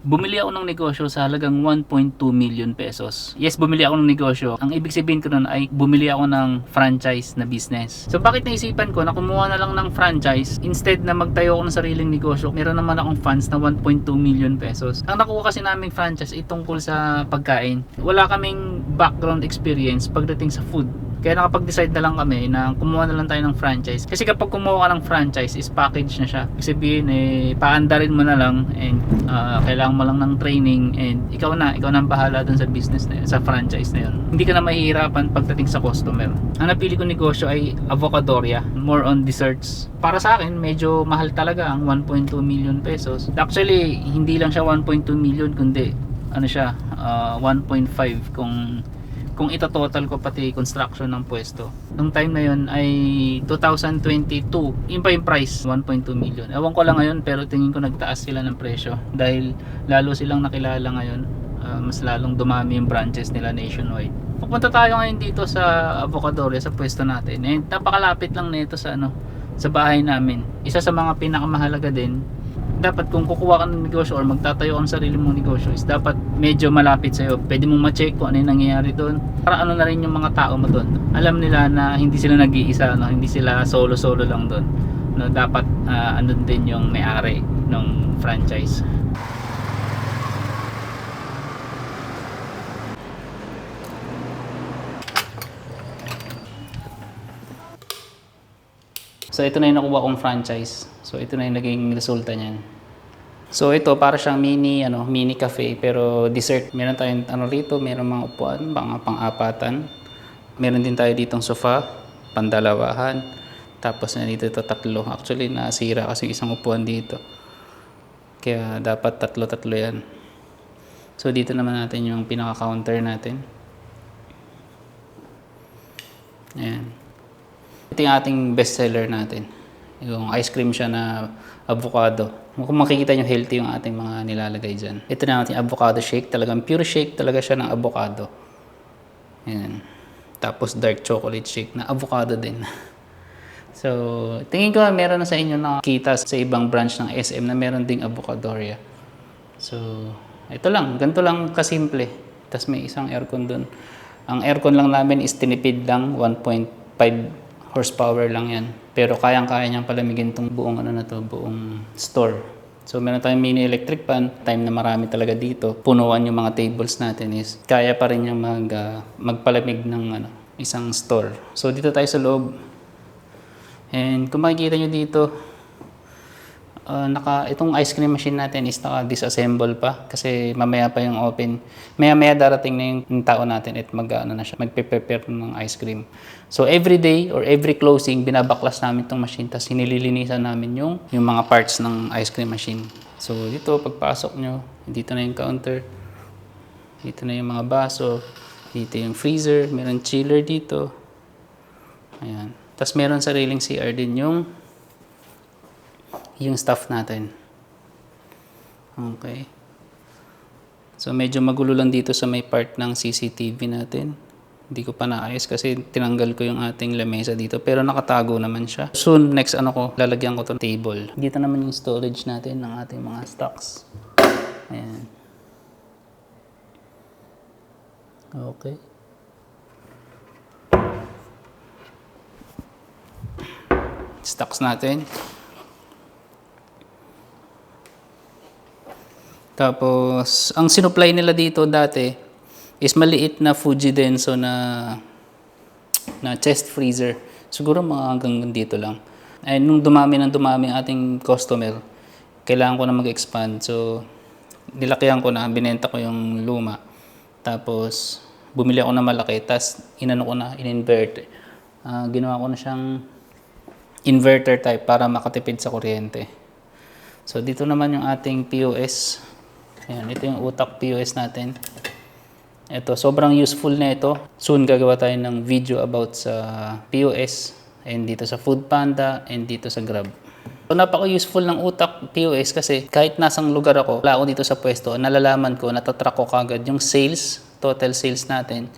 Bumili ako ng negosyo sa halagang 1.2 million pesos. Yes, bumili ako ng negosyo. Ang ibig sabihin ko nun ay bumili ako ng franchise na business. So bakit naisipan ko na kumuha na lang ng franchise instead na magtayo ako ng sariling negosyo? Meron naman akong funds na 1.2 million pesos. Ang nakuha kasi naming franchise ay tungkol sa pagkain. Wala kaming background experience pagdating sa food. Kaya nakapag-decide na lang kami na kumuha na lang tayo ng franchise. Kasi kapag kumuha ka ng franchise, is package na siya. Ibig sabihin, eh, paandarin mo na lang and ah, kailangan mo lang ng training and ikaw na, ikaw na ang bahala dun sa business na yun, sa franchise na yun. Hindi ka na mahihirapan pagdating sa customer. Ang napili ko negosyo ay Avocadoria, more on desserts. Para sa akin, medyo mahal talaga ang 1.2 million pesos. Actually, hindi lang siya 1.2 million, kundi ano siya, ah, 1.5 kung kung ito total ko pati construction ng pwesto. Nung time na yun ay 2022. Yun pa yung price, 1.2 million. Ewan ko lang ngayon pero tingin ko nagtaas sila ng presyo dahil lalo silang nakilala ngayon. Ah, mas lalong dumami yung branches nila nationwide. Pupunta tayo ngayon dito sa Avocadoria sa pwesto natin. And napakalapit lang nito sa ano sa bahay namin. Isa sa mga pinakamahalaga din dapat kung kukuha ka ng negosyo or magtatayo ka ng sarili mong negosyo is dapat medyo malapit sa'yo. Pwede mong ma-check kung ano yung nangyayari doon. Para ano na rin yung mga tao mo doon. Alam nila na hindi sila nag-iisa, no? hindi sila solo-solo lang doon. No, dapat ah, ano din yung may-ari ng franchise. So ito na yung nakuha kong franchise. So ito na yung naging resulta niyan. So ito para siyang mini ano, mini cafe pero dessert. Meron tayong ano rito, meron mga upuan, mga pang-apatan. Meron din tayo ditong sofa, pandalawahan. Tapos na dito ito tatlo. Actually nasira kasi isang upuan dito. Kaya dapat tatlo-tatlo yan. So dito naman natin yung pinaka-counter natin. Ayan. Ito yung ating bestseller natin. Yung ice cream siya na avocado. Kung makikita nyo, healthy yung ating mga nilalagay dyan. Ito na natin avocado shake. Talagang pure shake talaga siya ng avocado. Ayan. Tapos dark chocolate shake na avocado din. So, tingin ko meron na sa inyo nakita sa ibang branch ng SM na meron ding avocadoria. So, ito lang. Ganito lang kasimple. Tapos may isang aircon dun. Ang aircon lang namin is tinipid lang. 1.5 horsepower lang yan. Pero kayang-kaya niyang palamigin tong buong ano na to, buong store. So meron tayong mini electric fan, time na marami talaga dito. Punuan yung mga tables natin is kaya pa rin niyang mag, ah, magpalamig ng ano, isang store. So dito tayo sa loob. And kung makikita nyo dito, ah, naka, itong ice cream machine natin is naka-disassemble pa kasi mamaya pa yung open. Maya-maya darating na yung, yung tao natin at mag, ano na siya, magpe-prepare ng ice cream. So every day or every closing, binabaklas namin itong machine tapos sinililinisan namin yung, yung mga parts ng ice cream machine. So dito, pagpasok nyo, dito na yung counter, dito na yung mga baso, dito yung freezer, meron chiller dito. Ayan. Tapos meron sariling CR din yung yung stuff natin. Okay. So medyo magulo lang dito sa may part ng CCTV natin. Hindi ko pa naayos kasi tinanggal ko yung ating lamesa dito pero nakatago naman siya. Soon next ano ko, lalagyan ko 'tong table. Dito naman yung storage natin ng ating mga stocks. Ayan. Okay. Stocks natin. Tapos, ang sinupply nila dito dati is maliit na Fuji Denso na na chest freezer. Siguro mga hanggang dito lang. And nung dumami ng dumami ating customer, kailangan ko na mag-expand. So, nilakihan ko na, binenta ko yung luma. Tapos, bumili ako ng malaki. Tapos, inano ko na, in-invert. Ah, ginawa ko na siyang inverter type para makatipid sa kuryente. So, dito naman yung ating POS. Ayan, ito yung utak POS natin. Ito, sobrang useful na ito. Soon gagawa tayo ng video about sa POS and dito sa Food Panda and dito sa Grab. So, napaka-useful ng utak POS kasi kahit nasang lugar ako, wala ako dito sa pwesto, nalalaman ko, natatrack ko kagad yung sales, total sales natin,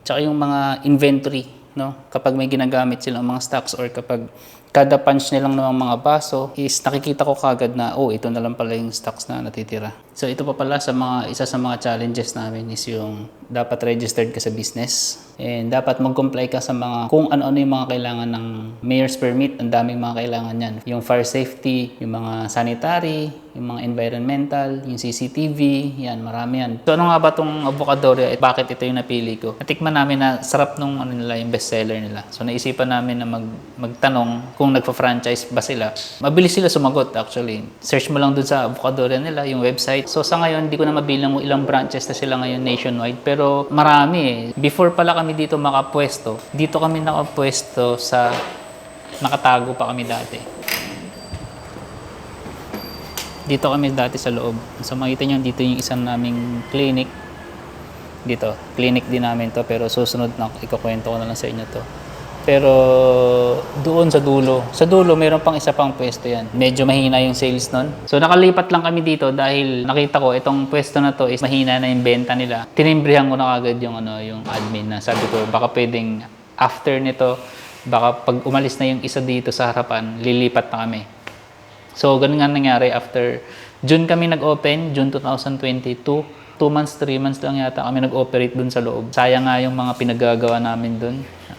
tsaka yung mga inventory, no? Kapag may ginagamit silang mga stocks or kapag kada punch nilang ng mga baso is nakikita ko kagad na oh ito na lang pala yung stocks na natitira. So ito pa pala sa mga isa sa mga challenges namin is yung dapat registered ka sa business and dapat mag-comply ka sa mga kung ano-ano yung mga kailangan ng mayor's permit. Ang daming mga kailangan yan. Yung fire safety, yung mga sanitary, yung mga environmental, yung CCTV, yan, marami yan. So ano nga ba itong avocadoria at bakit ito yung napili ko? Natikman namin na sarap nung ano nila, yung bestseller nila. So naisipan namin na mag, magtanong kung nagpa-franchise ba sila. Mabilis sila sumagot actually. Search mo lang dun sa avocadoria nila, yung website. So sa ngayon, hindi ko na mabilang kung ilang branches na sila ngayon nationwide. Pero marami eh. Before pala kami dito makapwesto, dito kami nakapwesto sa nakatago pa kami dati. Dito kami dati sa loob. So makita nyo, dito yung isang naming clinic. Dito, clinic din namin to pero susunod na ikukwento ko na lang sa inyo to. Pero doon sa dulo, sa dulo meron pang isa pang pwesto yan. Medyo mahina yung sales nun. So nakalipat lang kami dito dahil nakita ko itong pwesto na to is mahina na yung benta nila. Tinimbrihan ko na kagad yung ano, yung admin na sabi ko baka pwedeng after nito baka pag umalis na yung isa dito sa harapan, lilipat na kami. So, ganun nga nangyari after June kami nag-open, June 2022. 2 months, 3 months lang yata kami nag-operate dun sa loob. Sayang nga yung mga pinagagawa namin dun.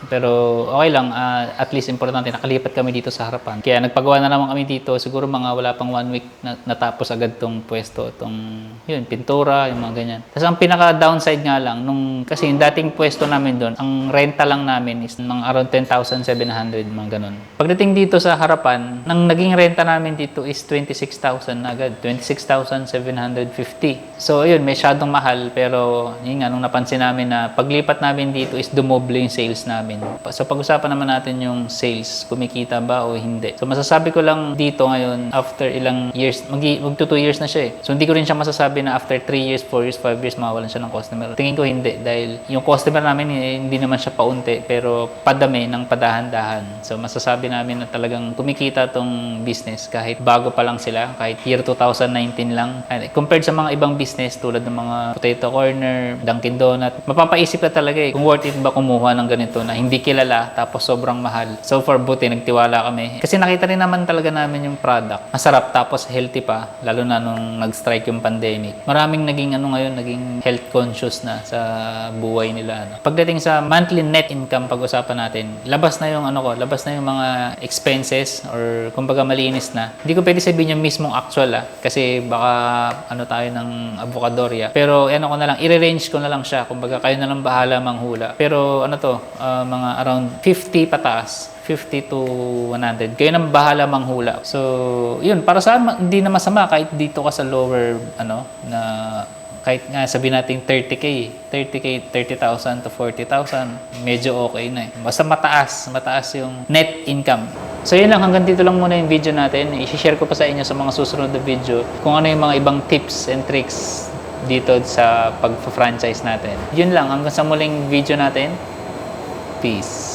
Pero okay lang, ah, at least importante, nakalipat kami dito sa harapan. Kaya nagpagawa na naman kami dito, siguro mga wala pang one week na, natapos agad tong pwesto, tong yun, pintura, yung mga ganyan. Tapos ang pinaka-downside nga lang, nung, kasi yung dating pwesto namin doon, ang renta lang namin is mga around 10,700, mga ganun. Pagdating dito sa harapan, nang naging renta namin dito is 26,000 na agad, 26,750. So yun, masyadong mahal, pero yun nga, nung napansin namin na paglipat namin dito is dumoble yung sales namin. So pag-usapan naman natin yung sales, kumikita ba o hindi. So masasabi ko lang dito ngayon, after ilang years, mag magto 2 years na siya eh. So hindi ko rin siya masasabi na after 3 years, 4 years, 5 years, mawalan siya ng customer. Tingin ko hindi dahil yung customer namin eh, hindi naman siya paunti pero padami ng padahan-dahan. So masasabi namin na talagang kumikita tong business kahit bago pa lang sila, kahit year 2019 lang. And compared sa mga ibang business tulad ng mga potato corner, Dunkin Donut, mapapaisip ka talaga eh kung worth it ba kumuha ng ganito na hindi kilala tapos sobrang mahal. So far buti nagtiwala kami. Kasi nakita rin naman talaga namin yung product. Masarap tapos healthy pa lalo na nung nag-strike yung pandemic. Maraming naging ano ngayon, naging health conscious na sa buhay nila. Ano. Pagdating sa monthly net income pag-usapan natin, labas na yung ano ko, labas na yung mga expenses or kumbaga malinis na. Hindi ko pwede sabihin yung mismong actual ah, kasi baka ano tayo ng avocadoria. Pero ano ko na lang, i-range ko na lang siya. Kumbaga kayo na lang bahala manghula. Pero ano to, ah, mga around 50 pataas. 50 to 100. Kayo nang bahala manghula. So, yun, para sa hindi na masama kahit dito ka sa lower, ano, na kahit nga sabihin natin 30k, 30k, 30,000 to 40,000, medyo okay na eh. Basta mataas, mataas yung net income. So yun lang, hanggang dito lang muna yung video natin. I-share ko pa sa inyo sa mga susunod na video kung ano yung mga ibang tips and tricks dito sa pag-franchise natin. Yun lang, hanggang sa muling video natin. Peace.